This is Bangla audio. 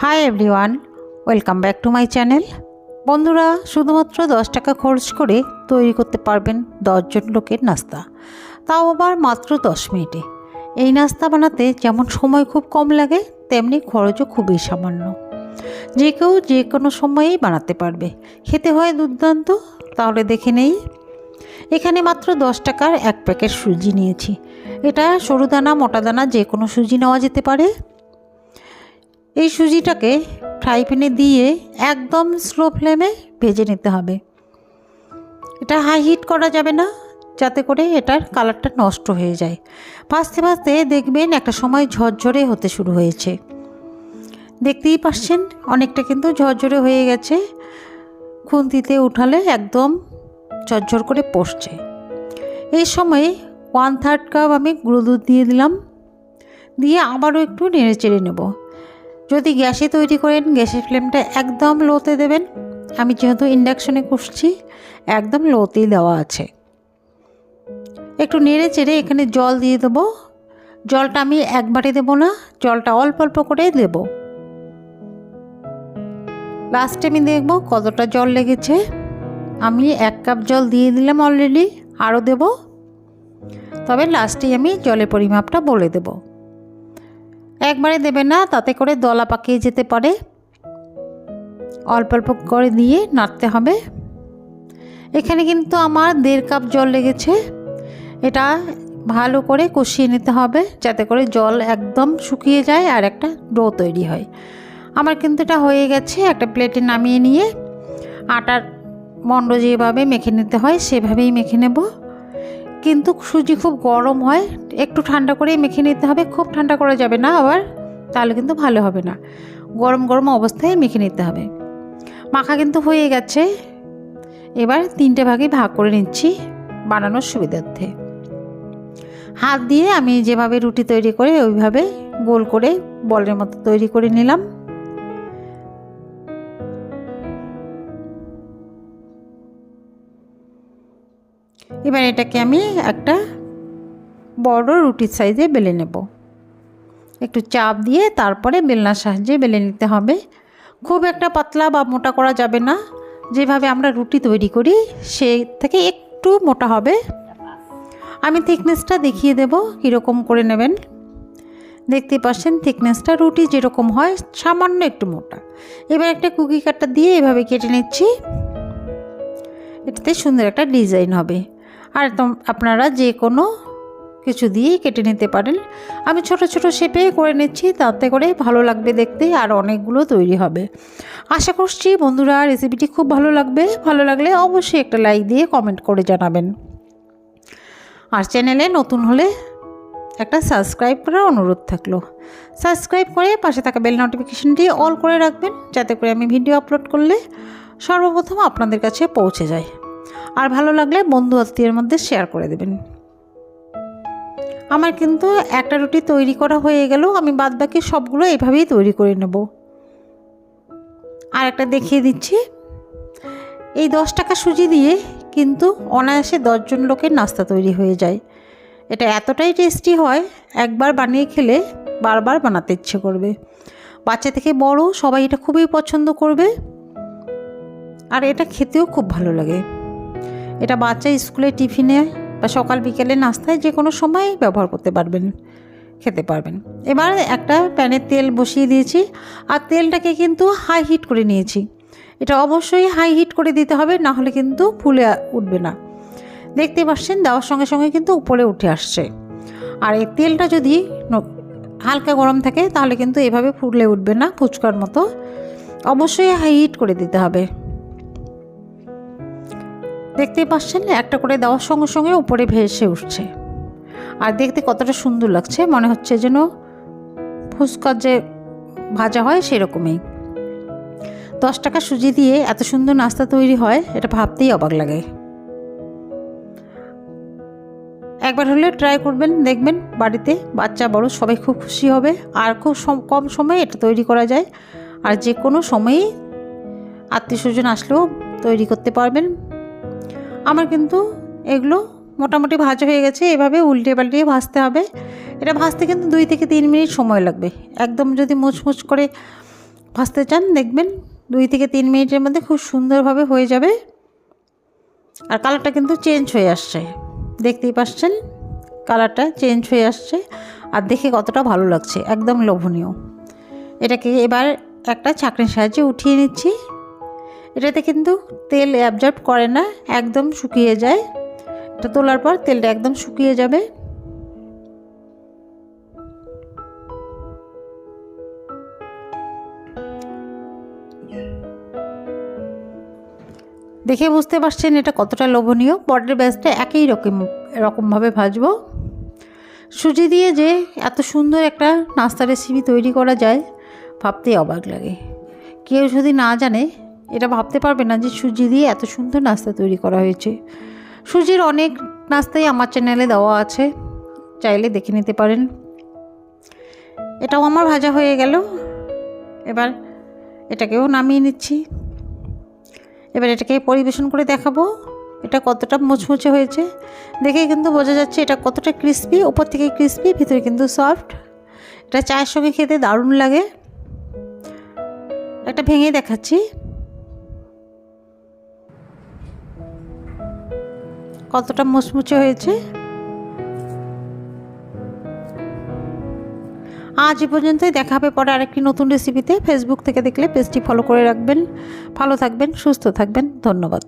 Hi everyone welcome back to my channel বন্ধুরা, শুধুমাত্র দশ টাকা খরচ করে তৈরি করতে পারবেন দশজন লোকের নাস্তা। তাও আবার মাত্র দশ মিনিটে। এই নাস্তা বানাতে যেমন সময় খুব কম লাগে, তেমনি খরচও খুবই সামান্য। যে কেউ যে কোনো সময়েই বানাতে পারবে। খেতে হয় দুর্দান্ত, তাহলে দেখে নেই। এখানে মাত্র দশ টাকার এক প্যাকেট সুজি নিয়েছি। এটা সরু দানা মোটা দানা যে কোনো সুজি নেওয়া যেতে পারে। এই সুজিটাকে ফ্রাই প্যানে দিয়ে একদম স্লো ফ্লেমে ভেজে নিতে হবে। এটা হাই হিট করা যাবে না, যাতে করে এটার কালারটা নষ্ট হয়ে যায়। ভাজতে ভাজতে দেখবেন একটা সময় ঝরঝরে হতে শুরু হয়েছে। দেখতেই পাচ্ছেন, অনেকটা কিন্তু ঝরঝরে হয়ে গেছে। খুন্তিতে উঠালে একদম ঝরঝর করে পড়ছে। এই সময়ে ওয়ান থার্ড কাপ আমি গুঁড়ো দুধ দিয়ে দিলাম। দিয়ে আবারও একটু নেড়ে চেড়ে নেব। যদি গ্যাসে তৈরি করেন, গ্যাসের ফ্লেমটা একদম লোতে দেবেন। আমি যেহেতু ইন্ডাকশনে করছি একদম লোতেই দেওয়া আছে। একটু নেড়ে চেড়ে এখানে জল দিয়ে দেবো। জলটা আমি একবারে দেবো না, জলটা অল্প অল্প করে দেব। লাস্টে আমি দেখব কতটা জল লেগেছে। আমি এক কাপ জল দিয়ে দিলাম অলরেডি আরও দেব। তবে লাস্টেই আমি জলের পরিমাপটা বলে দেবো। একবারে দেবে না, তাতে করে দলা পাকিয়ে যেতে পারে। অল্প অল্প করে দিয়ে নাড়তে হবে। এখানে কিন্তু আমার দেড় কাপ জল লেগেছে। এটা ভালো করে কষিয়ে নিতে হবে, যাতে করে জল একদম শুকিয়ে যায় আর একটা ডো তৈরি হয়। আমার কিন্তু এটা হয়ে গেছে একটা প্লেটে নামিয়ে নিয়ে। আটার মণ্ড যেভাবে মেখে নিতে হয়, সেভাবেই মেখে নেব। কিন্তু সুজি খুব গরম হয়, একটু ঠান্ডা করে মেখে নিতে হবে, খুব ঠান্ডা করা যাবে না আবার, তাহলে কিন্তু ভালো হবে না। গরম গরম অবস্থায় মেখে নিতে হবে। মাখা কিন্তু হয়ে গেছে। এবার তিনটে ভাগে ভাগ করে নিচ্ছি বানানোর সুবিধার্থে। হাত দিয়ে আমি যেভাবে রুটি তৈরি করে ওইভাবে গোল করে বলের মতো তৈরি করে নিলাম। এবার এটাকে আমি একটা বড় রুটির সাইজে বেলে নেব। একটু চাপ দিয়ে তারপরে বেলনার সাহায্যে বেলে নিতে হবে। খুব একটা পাতলা বা মোটা করা যাবে না। যেভাবে আমরা রুটি তৈরি করি, সে থেকে একটু মোটা হবে। আমি থিকনেসটা দেখিয়ে দেব, কীরকম করে নেবেন। দেখতে পাচ্ছেন, থিকনেসটা রুটি যেরকম হয়, সামান্য একটু মোটা। এবার একটা কুকি কাটটা দিয়ে এভাবে কেটে নিচ্ছি। এটাতে সুন্দর একটা ডিজাইন হবে। আর আপনারা যে কোনো কিছু দিয়ে কেটে নিতে পারেন। আমি ছোট ছোট শেপে করে নিচ্ছি, তাতে করে ভালো লাগবে দেখতে আর অনেকগুলো তৈরি হবে। আশা করছি বন্ধুরা রেসিপিটি খুব ভালো লাগবে। ভালো লাগলে অবশ্যই একটা লাইক দিয়ে কমেন্ট করে জানাবেন। আর চ্যানেলে নতুন হলে একটা সাবস্ক্রাইব করার অনুরোধ থাকল। সাবস্ক্রাইব করে পাশে থাকা বেল নোটিফিকেশনটি অল করে রাখবেন, যাতে করে আমি ভিডিও আপলোড করলে সর্বপ্রথম আপনাদের কাছে পৌঁছে যায়। আর ভালো লাগলে বন্ধু আত্মীয়ের মধ্যে শেয়ার করে দেবেন। আমার কিন্তু একটা রুটি তৈরি করা হয়ে গেল, আমি বাদ বাকি সবগুলো এভাবেই তৈরি করে নেব। আর একটা দেখিয়ে দিচ্ছি, এই দশ টাকা সুজি দিয়ে কিন্তু অনায়াসে দশজন লোকের নাস্তা তৈরি হয়ে যায়। এটা এতটাই টেস্টি হয়, একবার বানিয়ে খেলে বারবার বানাতে ইচ্ছে করবে। বাচ্চা থেকে বড় সবাই এটা খুবই পছন্দ করবে, আর এটা খেতেও খুব ভালো লাগে। এটা বাচ্চা স্কুলে টিফিনে বা সকাল বিকেলে নাস্তায় যে কোনো সময় ব্যবহার করতে পারবেন, খেতে পারবেন। এবার একটা প্যানের তেল বসিয়ে দিয়েছি আর তেলটাকে কিন্তু হাই হিট করে নিয়েছি। এটা অবশ্যই হাই হিট করে দিতে হবে, না হলে কিন্তু ফুলে উঠবে না। দেখতে পাচ্ছেন দেওয়ার সঙ্গে সঙ্গে কিন্তু উপরে উঠে আসছে। আর এই তেলটা যদি হালকা গরম থাকে তাহলে কিন্তু এভাবে ফুলে উঠবে না, ফুচকার মতো। অবশ্যই হাই হিট করে দিতে হবে। দেখতেই পাচ্ছেন, একটা করে দেওয়ার সঙ্গে সঙ্গে উপরে ভেসে উঠছে। আর দেখতে কতটা সুন্দর লাগছে, মনে হচ্ছে যেন ফুচকার যে ভাজা হয় সেরকমই। দশ টাকা সুজি দিয়ে এত সুন্দর নাস্তা তৈরি হয়, এটা ভাবতেই অবাক লাগে। একবার হলে ট্রাই করবেন, দেখবেন বাড়িতে বাচ্চা বড় সবাই খুব খুশি হবে, আর খুব কম সময়ে এটা তৈরি করা যায়। আর যে কোনো সময়েই আত্মীয় স্বজন আসলেও তৈরি করতে পারবেন। আমার কিন্তু এগুলো মোটামুটি ভাজা হয়ে গেছে, এভাবে উল্টে পাল্টিয়ে ভাজতে হবে। এটা ভাজতে কিন্তু দুই থেকে তিন মিনিট সময় লাগবে। একদম যদি মুচমুচ করে ভাজতে চান, দেখবেন দুই থেকে তিন মিনিটের মধ্যে খুব সুন্দরভাবে হয়ে যাবে। আর কালারটা কিন্তু চেঞ্জ হয়ে আসছে। দেখতেই পাচ্ছেন, কালারটা চেঞ্জ হয়ে আসছে আর দেখে কতটা ভালো লাগছে। একদম লোভনীয়। এটাকে এবার একটা ছাঁকনির সাহায্যে উঠিয়ে নিচ্ছি। এটাতে কিন্তু তেল অ্যাবজর্ব করে না, একদম শুকিয়ে যায়। এটা তোলার পর তেলটা একদম শুকিয়ে যাবে। দেখে বুঝতে পারছেন এটা কতটা লোভনীয়? পরের ব্যাচটা একই রকম, রকমভাবে ভাজবো। সুজি দিয়ে যে এত সুন্দর একটা নাস্তা রেসিপি তৈরি করা যায়, ভাবতেই অবাক লাগে। কেউ যদি না জানে এটা ভাবতে পারবে না যে সুজি দিয়ে এত সুন্দর নাস্তা তৈরি করা হয়েছে। সুজির অনেক নাস্তাই আমার চ্যানেলে দেওয়া আছে। চাইলে দেখে নিতে পারেন। এটাও আমার ভাজা হয়ে গেল। এবার এটাকেও নামিয়ে নিচ্ছি। এবার এটাকে পরিবেশন করে দেখাবো। এটা কতটা মুচমুচে হয়েছে। দেখে কিন্তু বোঝা যাচ্ছে এটা কতটা ক্রিস্পি উপর থেকে ক্রিস্পি ভিতরে কিন্তু সফট এটা চায়ের সঙ্গে খেতে দারুণ লাগে। একটা ভেঙে দেখাচ্ছি। কতটা মুচমুচে হয়েছে? আজ পর্যন্তই, দেখা হবে পরে আরেকটি নতুন রেসিপিতে ফেসবুক থেকে দেখলে পেজটি ফলো করে রাখবেন। ভালো থাকবেন, সুস্থ থাকবেন। ধন্যবাদ।